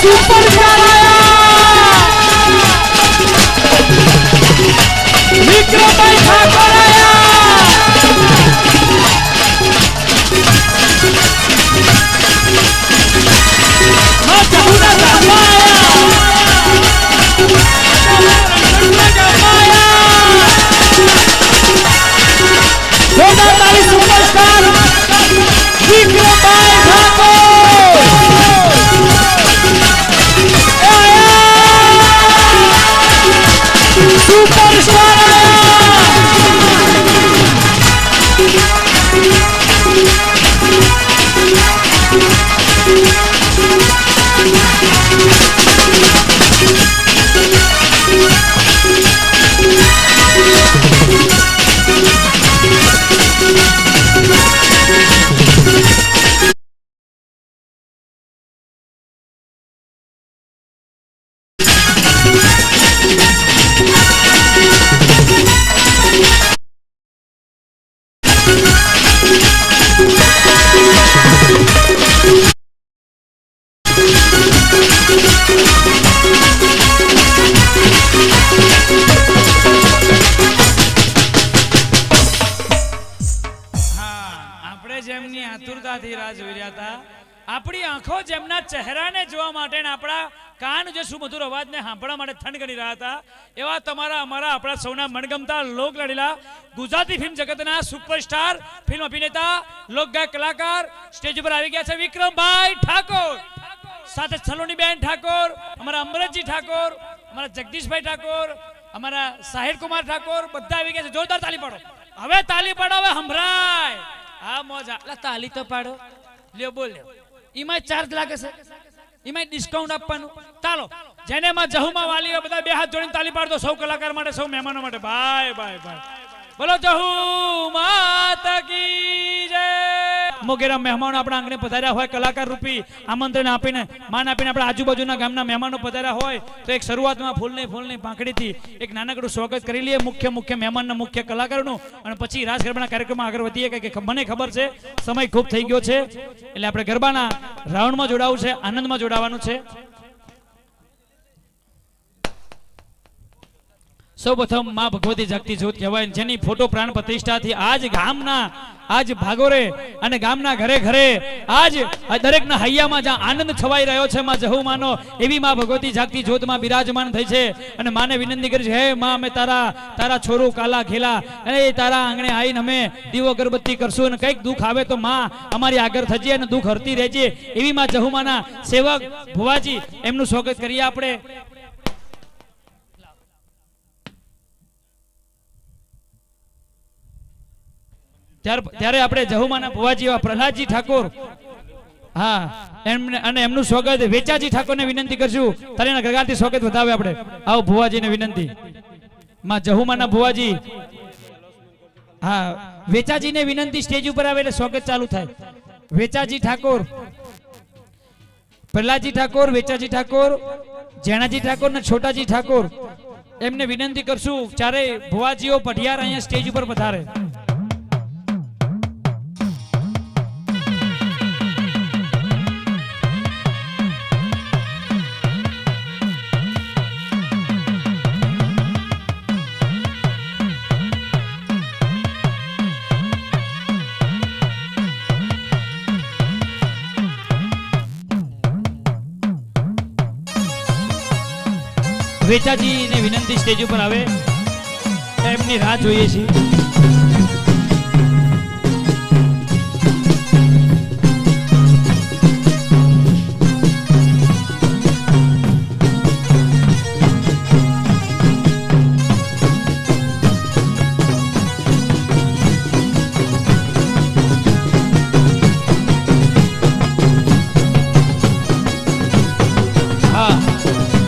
Superstar રાહ જોઈ રહ્યા હતા. આપણી આંખો જેમના ચહેરાને જોવા માટે આપણા કાન જે સુમધુર અવાજને સાંભળવા માટે થનગની રહ્યા હતા. એવા તમારા, અમારા, આપણા સૌના મનગમતા લોક લડેલા ગુજરાતી ફિલ્મ જગતના સુપરસ્ટાર, ફિલ્મ અભિનેતા, લોકગાયક કલાકાર, સ્ટેજ ઉપર આવી ગયા છે વિક્રમભાઈ ઠાકોર. સાથે સલોનીબેન ઠાકોર, અમારા અમરતજી ઠાકોર, અમારા જગદીશભાઈ ઠાકોર, અમારા સાહિર કુમાર ઠાકોર, બધા આવી ગયા છે. જોરદાર તાલી પાડો. હવે તાલી પાડો, હવે સંભળાય. હા, મોજા લા, તાલી તો પાડો. લ્યો, બોલ. એમાં ચાર્જ લાગે છે. એમાં ડિસ્કાઉન્ટ આપવાનું. ચાલો, જેને માં જહુમાં વાલી બધા બે હાથ જોડીને તાલી પાડો સૌ કલાકાર માટે, સૌ મહેમાનો માટે. Bye bye bye. બોલો, જહુ માતા કી જય. મોગેરા મહેમાનો આપણા આંગણે પધાર્યા હોય, કલાકાર રૂપી આમંત્રણ આપીને, માન આપીને આપણા આજુબાજુના ગામના મહેમાનો પધાર્યા હોય, તો એક શરૂઆતમાં ફૂલની ફૂલની પાંખડીથી એક નાનકડું સ્વાગત કરી લઈએ, મુખ્ય મુખ્ય મહેમાનના મુખ્ય કલાકારોનું, અને પછી રાસ ગરબાના કાર્યક્રમમાં આગળ વધીએ કે મને ખબર છે, સમય ખૂબ થઈ ગયો છે, એટલે આપણે ગરબાના રાઉન્ડમાં જોડાવું છે, આનંદમાં જોડાવાનું છે. સૌપ્રથમમાં ભગવતી જાગતી જ્યોત કહેવાય જેની ફોટો પ્રાણ પ્રતિષ્ઠાથી આજ ગામના, આજ ભાગોરે અને ગામના ઘરે ઘરે, આજ દરેકના હૈયામાં જ્યાં આનંદ છવાઈ રહ્યો છે માં જહુમાનો એવી માં ભગવતી જાગતી જ્યોતમાં બિરાજમાન થઈ છે. અને માને વિનંતી કરી છે, હે માં, અમે તારા તારા છોરું કાલા ખેલા અને તારા આંગણે આવીને અમે દીવો અગરબત્તી કરશું અને કંઈક દુઃખ આવે તો માં અમારી આગળ થજે અને દુઃખ હરતી રહેજે. એવી માં જહુમાના સેવક ભુવાજી, એમનું સ્વાગત કરીએ આપણે. ત્યાર આપણે જહુમાના ભુવાજી એવા પ્રહલાદજી ઠાકોર. હા, એમને અને એમનું સ્વાગત વેચાજી ઠાકોરને વિનંતી કરશું. તારીના ગગાથી સ્વાગત વધાવે આપણે. આવો ભુવાજીને વિનંતી. માં જહુમાના ભુવાજી. હા, વેચાજીને વિનંતી સ્ટેજ ઉપર આવે એટલે સ્વાગત ચાલુ થાય. વેચાજી ઠાકોર. પ્રહલાદજી ઠાકોર, વેચાજી ઠાકોર, જેણાજી ઠાકોર ને છોટાજી ઠાકોર. એમને વિનંતી કરશું, ચારે ભુવાજીઓ પઢિયાર અહીંયા સ્ટેજ ઉપર પધારે. વેચાજીને વિનંતી સ્ટેજ ઉપર આવે. એમની રાહ જોઈએ છીએ.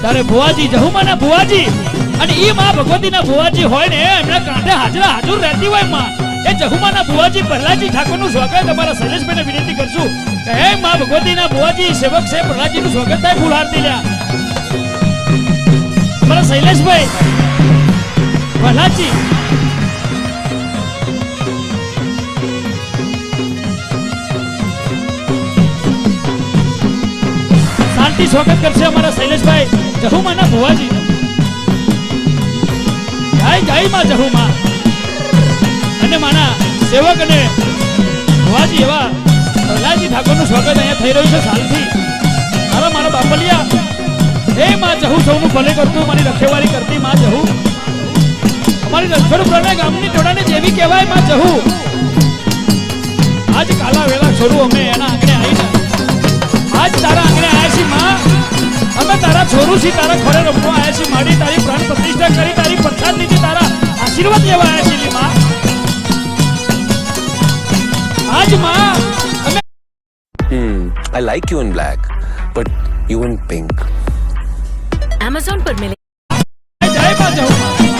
તારે ભુવાજી જહુમાના ભુવાજી. અને ઈ માં ભગવતીના ભુવાજી હોય ને, એમના કાંઠે હાજરા હાજર રહેતી હોયમાં. એ જહુમાના ભુવાજી પ્રહલાદજી ઠાકોરનું સ્વાગત અમારા શૈલેષભાઈને વિનંતી કરશું. કે હે માં ભગવતીના ભુવાજી, સેવક છે પ્રહલાદજીનું સ્વાગત થાય ફૂલ હારતી લ્યા અમારા શૈલેષભાઈ, પ્રહલાદજી. શાંતિ સ્વાગત કરશે અમારા શૈલેષભાઈ. જહુમાના ભુવાજી. જય જય માં જહુમા. અને માના સેવક અને ભુવાજી એવા પ્રહલાદજી ઠાકોરનું સ્વાગત અહીંયા થઈ રહ્યું છે સાલથી. મારા મારા બાપલિયા. હે માં જહુ, સૌનું ભલે કરતું, મારી રખેવાળી કરતી માં જહુ. અમારી રણછોડ પ્રણય ગામની ટોળાને જેવી કહેવાયમાં જહુ. આજ કાલા વેલા છોડું અમે. ખુશી તારા ઘરે રમવા આવ્યા છે મારી તારી પ્રાણ પ્રતિષ્ઠા કરી તારી પ્રસાદ લીધી તારા આશીર્વાદ લેવા આવ્યા છે માં? આજમાં હમ I like you in black but you in pink Amazon પર મિલે જય માં